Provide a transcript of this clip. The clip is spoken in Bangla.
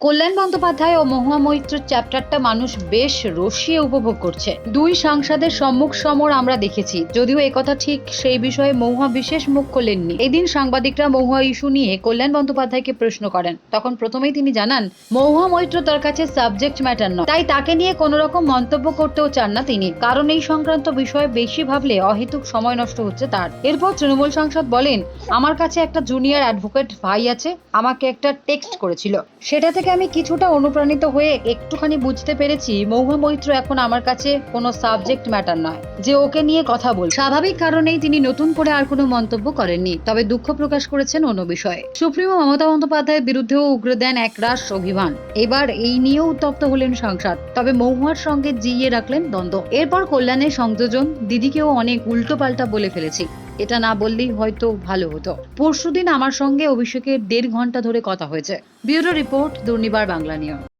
কল্যাণ বন্দ্যোপাধ্যায় ও মহুয়া মৈত্রের চ্যাপ্টারটা মানুষ বেশ রসিয়ে উপভোগ করছে। দুই সাংসদের সম্মুখ সমর আমরা দেখেছি। যদিও একথা ঠিক সেই বিষয়ে মহুয়া বিশেষ মুখ খোলেননি। এদিন সাংবাদিকরা মহুয়া ইস্যু নিয়ে কল্যাণ বন্দ্যোপাধ্যায়কে প্রশ্ন করেন। তখন প্রথমেই তিনি জানান, মহুয়া মৈত্র তার কাছে সাবজেক্ট ম্যাটার নয়। তাই তাকে নিয়ে কোনো রকম মন্তব্য করতেও চান না তিনি। কারণ এই সংক্রান্ত বিষয়ে বেশি ভাবলে অহেতুক সময় নষ্ট হচ্ছে তার। এরপর তৃণমূল সাংসদ বলেন, আমার কাছে একটা জুনিয়র অ্যাডভোকেট ভাই আছে। আমাকে একটা টেক্সট করেছিল। সেটা থেকে আমি কিছুটা অনুপ্রাণিত হয়ে একটুখানি বুঝতে পেরেছি মহুয়া মৈত্র এখন আমার কাছে কোনো সাবজেক্ট ম্যাটার নয়, যে ওকে নিয়ে কথা বল। স্বাভাবিক কারণেই তিনি নতুন করে আর কোনো মন্তব্য করেননি, তবে দুঃখ প্রকাশ করেছেন অন্য বিষয়ে। সুপ্রিমো মমতা বন্দ্যোপাধ্যায়ের বিরুদ্ধেও উগ্র দেন একরাশ অভিমান। এবার এই নিয়েও উত্তপ্ত হলেন সাংসদ, তবে মহুয়ার সঙ্গে জিইয়ে রাখলেন দ্বন্দ্ব। এরপর কল্যাণের সংযোজন, দিদিকেও অনেক উল্টো পাল্টা বলে ফেলেছি। এটা না বললেই হয়তো ভালো হতো। পরশুদিন আমার সঙ্গে অভিষেকের দেড় ঘণ্টা ধরে কথা হয়েছে। Bureau report, Durnibar Bangla news.